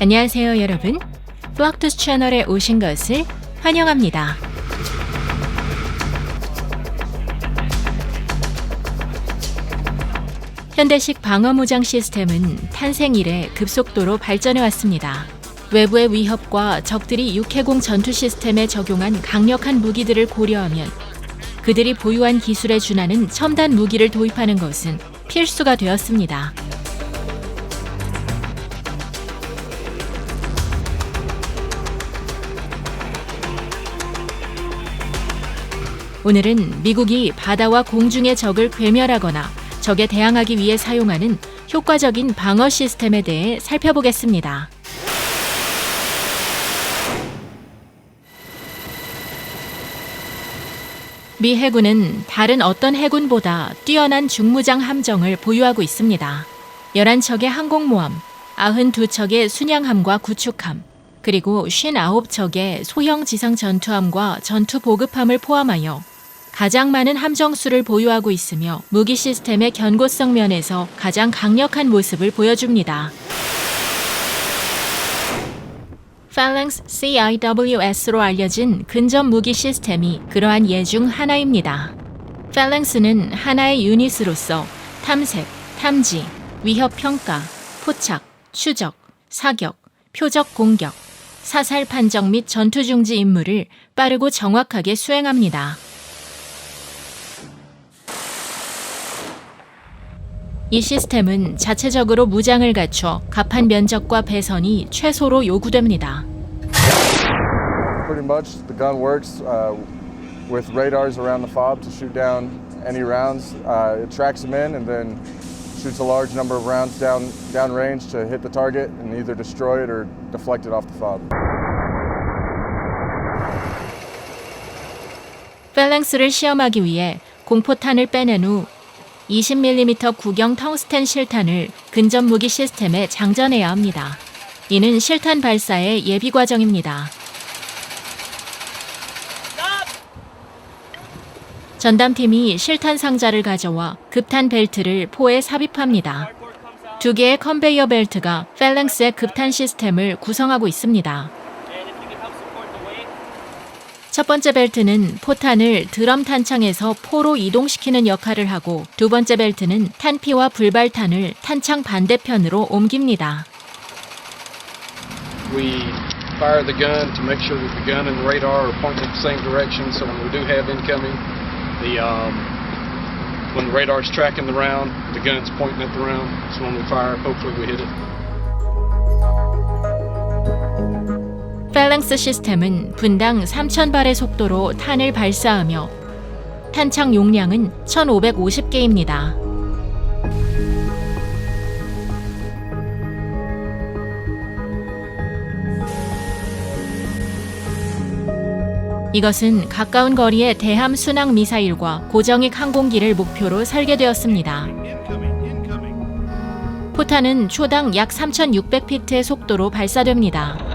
안녕하세요, 여러분. 플럭투스 채널에 오신 것을 환영합니다. 현대식 방어 무장 시스템은 탄생 이래 급속도로 발전해 왔습니다. 외부의 위협과 적들이 육해공 전투 시스템에 적용한 강력한 무기들을 고려하면 그들이 보유한 기술에 준하는 첨단 무기를 도입하는 것은 필수가 되었습니다. 오늘은 미국이 바다와 공중의 적을 괴멸하거나 적에 대항하기 위해 사용하는 효과적인 방어 시스템에 대해 살펴보겠습니다. 미 해군은 다른 어떤 해군보다 뛰어난 중무장 함정을 보유하고 있습니다. 11척의 항공모함, 92척의 순양함과 구축함, 그리고 59척의 소형 지상 전투함과 전투 보급함을 포함하여 가장 많은 함정수를 보유하고 있으며 무기 시스템의 견고성 면에서 가장 강력한 모습을 보여줍니다. Phalanx CIWS로 알려진 근접 무기 시스템이 그러한 예 중 하나입니다. Phalanx는 하나의 유닛으로서 탐색, 탐지, 위협 평가, 포착, 추적, 사격, 표적 공격, 사살 판정 및 전투 중지 임무를 빠르고 정확하게 수행합니다. 이 시스템은 자체적으로 무장을 갖춰 갑판 면적과 배선이 최소로 요구됩니다. Pretty much, the gun works uh, with radars around the fob to shoot down any rounds. Uh, it tracks them in and then shoots a large number of rounds down downrange to hit the target and either destroy it or deflect it off the fob. 펠랭스를 시험하기 위해 공포탄을 빼낸 후 20mm 구경 텅스텐 실탄을 근접 무기 시스템에 장전해야 합니다. 이는 실탄 발사의 예비 과정입니다. 전담팀이 실탄 상자를 가져와 급탄 벨트를 포에 삽입합니다. 두 개의 컨베이어 벨트가 펠랭스의 급탄 시스템을 구성하고 있습니다. 첫 번째 벨트는 포탄을 드럼 탄창에서 포로 이동시키는 역할을 하고 두 번째 벨트는 탄피와 불발탄을 탄창 반대편으로 옮깁니다. We fire the gun to make sure that the gun and the radar are pointing in the same direction. So when we do have incoming, the um, when the radar's tracking the round, the gun's pointing at the round. So when we fire, hopefully we hit it. 펠랭스 시스템은 분당 3,000발의 속도로 탄을 발사하며 탄창 용량은 1,550개입니다. 이것은 가까운 거리의 대함 순항 미사일과 고정익 항공기를 목표로 설계되었습니다. 포탄은 초당 약 3,600피트의 속도로 발사됩니다.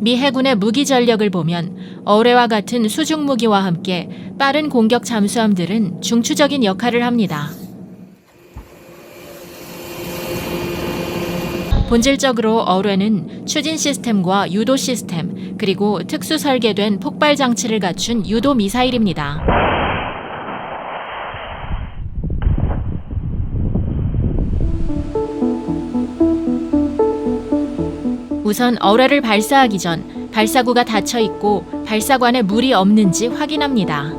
미 해군의 무기 전력을 보면 어뢰와 같은 수중 무기와 함께 빠른 공격 잠수함들은 중추적인 역할을 합니다. 본질적으로 어뢰는 추진 시스템과 유도 시스템, 그리고 특수 설계된 폭발 장치를 갖춘 유도 미사일입니다. 우선 어뢰를 발사하기 전 발사구가 닫혀 있고 발사관에 물이 없는지 확인합니다.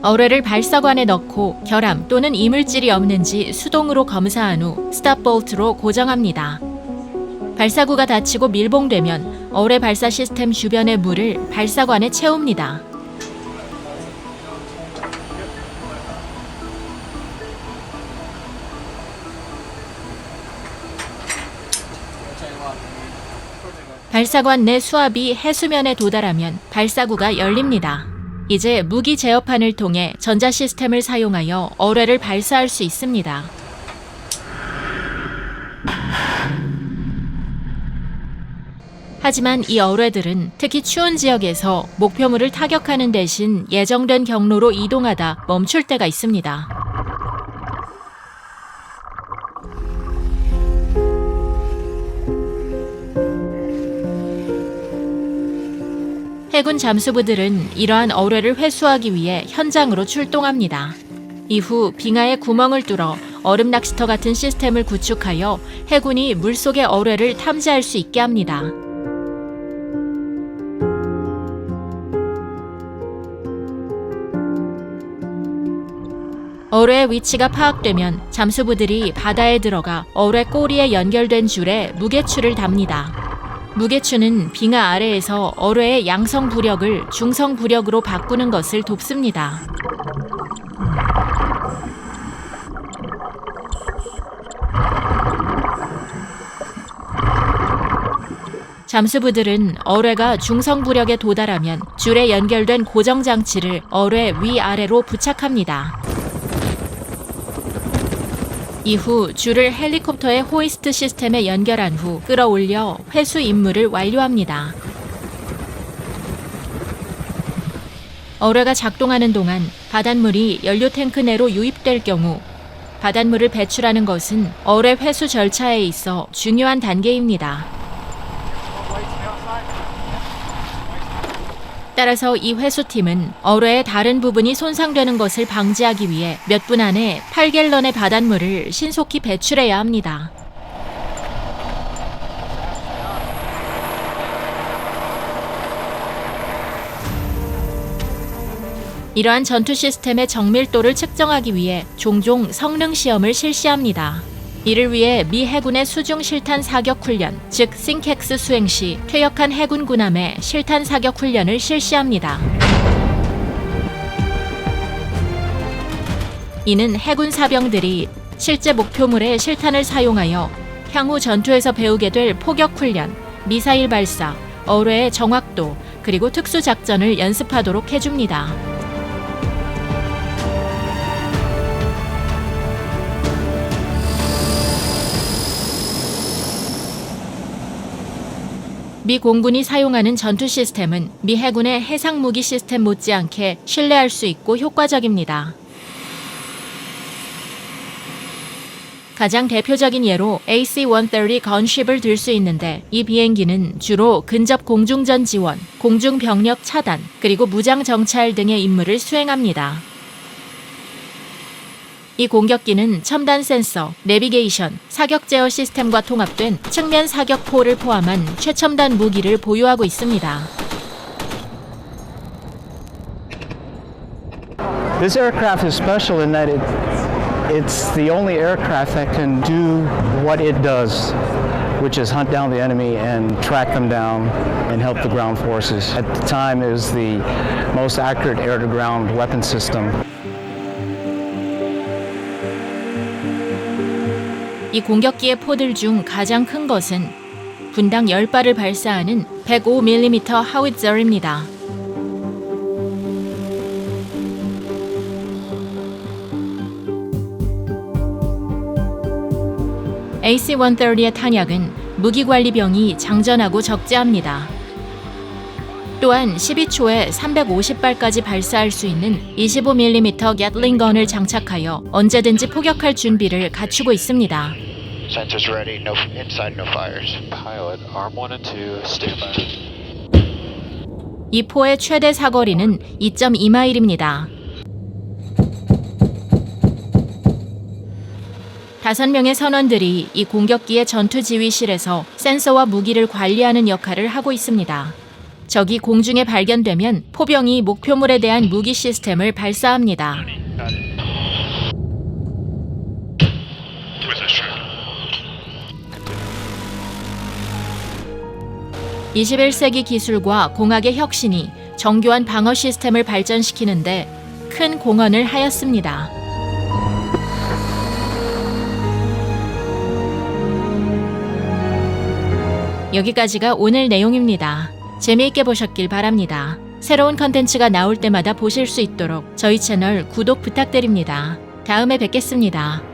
어뢰를 발사관에 넣고 결함 또는 이물질이 없는지 수동으로 검사한 후 스탑 볼트로 고정합니다. 발사구가 닫히고 밀봉되면 어뢰 발사 시스템 주변의 물을 발사관에 채웁니다. 발사관 내 수압이 해수면에 도달하면 발사구가 열립니다. 이제 무기 제어판을 통해 전자 시스템을 사용하여 어뢰를 발사할 수 있습니다. 하지만 이 어뢰들은 특히 추운 지역에서 목표물을 타격하는 대신 예정된 경로로 이동하다 멈출 때가 있습니다. 해군 잠수부들은 이러한 어뢰를 회수하기 위해 현장으로 출동합니다. 이후 빙하에 구멍을 뚫어 얼음 낚시터 같은 시스템을 구축하여 해군이 물속의 어뢰를 탐지할 수 있게 합니다. 어뢰의 위치가 파악되면 잠수부들이 바다에 들어가 어뢰 꼬리에 연결된 줄에 무게추를 답니다. 무게추는 빙하 아래에서 어뢰의 양성 부력을 중성 부력으로 바꾸는 것을 돕습니다. 잠수부들은 어뢰가 중성 부력에 도달하면 줄에 연결된 고정 장치를 어뢰 위아래로 부착합니다. 이후 줄을 헬리콥터의 호이스트 시스템에 연결한 후 끌어올려 회수 임무를 완료합니다. 어뢰가 작동하는 동안 바닷물이 연료 탱크 내로 유입될 경우 바닷물을 배출하는 것은 어뢰 회수 절차에 있어 중요한 단계입니다. 따라서 이 회수팀은 어뢰의 다른 부분이 손상되는 것을 방지하기 위해 몇 분 안에 8갤런의 바닷물을 신속히 배출해야 합니다. 이러한 전투 시스템의 정밀도를 측정하기 위해 종종 성능 시험을 실시합니다. 이를 위해 미 해군의 수중 실탄 사격 훈련, 즉 싱캑스 수행 시 퇴역한 해군 군함의 실탄 사격 훈련을 실시합니다. 이는 해군 사병들이 실제 목표물의 실탄을 사용하여 향후 전투에서 배우게 될 포격 훈련, 미사일 발사, 어뢰의 정확도, 그리고 특수 작전을 연습하도록 해줍니다. 미 공군이 사용하는 전투 시스템은 미 해군의 해상 무기 시스템 못지않게 신뢰할 수 있고 효과적입니다. 가장 대표적인 예로 AC-130 건쉽을 들 수 있는데 이 비행기는 주로 근접 공중전 지원, 공중 병력 차단, 그리고 무장 정찰 등의 임무를 수행합니다. 이 공격기는 첨단 센서, 내비게이션, 사격 제어 시스템과 통합된 측면 사격포를 포함한 최첨단 무기를 보유하고 있습니다. This aircraft is special in that it, it's the only aircraft that can do what it does, which is hunt down the enemy and track them down and help the ground forces. At the time, it was the most accurate air to ground weapon system. 이 공격기의 포들 중 가장 큰 것은 분당 10발을 발사하는 105mm 하위저입니다. AC-130의 탄약은 무기관리병이 장전하고 적재합니다. 또한 12초에 350발까지 발사할 수 있는 25mm 겟링건을 장착하여 언제든지 포격할 준비를 갖추고 있습니다. Sensors ready, no inside, no fires. Pilot, arm 1 and 2, standby. 이 포의 최대 사거리는 2.2마일입니다. 다섯 명의 선원들이 이 공격기의 전투 지휘실에서 센서와 무기를 관리하는 역할을 하고 있습니다. 적이 공중에 발견되면 포병이 목표물에 대한 무기 시스템을 발사합니다. (21세기) 기술과 공학의 혁신이 정교한 방어 시스템을 발전시키는데 큰 공헌을 하였습니다. 여기까지가 오늘 내용입니다. 재미있게 보셨길 바랍니다. 새로운 컨텐츠가 나올 때마다 보실 수 있도록 저희 채널 구독 부탁드립니다. 다음에 뵙겠습니다.